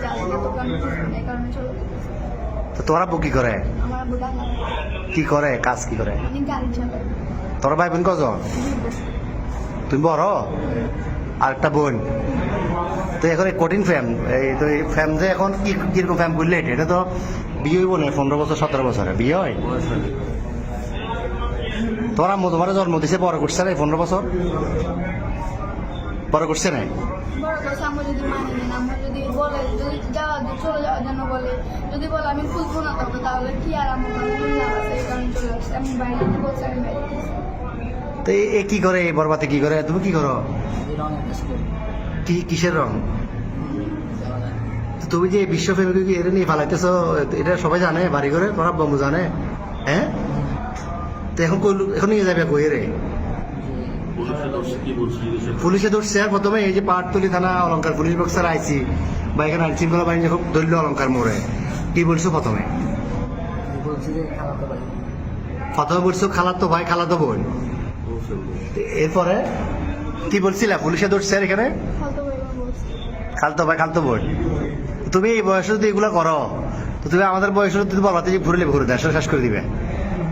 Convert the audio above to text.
তো কারণ এই কারণে চলে যেতেছে তো তোমার আব্বু কি করে? কি করে? কাজ কি করে? তোর ভাই বোন কজন? তুমি বড়? আর একটা বোন। তো এখন এই কঠিন ফ্যাম এই তো এই ফ্যাম যে এখন কি কীরকম ফ্যাম করলে এটা এটা তো বিয়ে হইব না পনেরো বছর সতেরো বছরে। বিয়ে হয়। তোমার আম্মু তোমার জন্ম দিছে বড় করছে না পনেরো বছর? বড় করছে না? চলে যাওয়ার জন্য বলে যদি বলে আমি খুঁজবো না তবে তাহলে কি আর আমার আছে? এই কারণে চলে আসছে আমি বাইরে বলছি আমি বাইরে তো এ- কি করে? এই বরবাতে কি করে? তুমি কি করো? কি কিসের রং? তুমি যে বিশ্ব ফেমিকে কি এটা নিয়ে ফালাইতেছো এটা সবাই জানে বাড়ি করে তোমার আব্বা জানে। হ্যাঁ? তো এখন এখন নিয়ে যাবে কই রে পুলিশে ধরছে প্রথমে এই যে পাহাড়তলি থানা অলঙ্কার পুলিশ বক্সার আইছি বা এখানে আইন শৃঙ্খলা বাহিনী যখন ধরল অলঙ্কার মোড়ে কি বলছো প্রথমে প্রথমে বলছো খালাতো ভাই খালাতো বোন। এরপরে কি বলছিলা? পুলিশে ধরছে এখানে? খালতো ভাই খালতো বোন। তুমি এই বয়সে যদি এগুলো করো তো তুমি আমাদের বয়সে যদি বলবাতে যে ঘুরলে ঘুরে দেশ শেষ করে দিবে।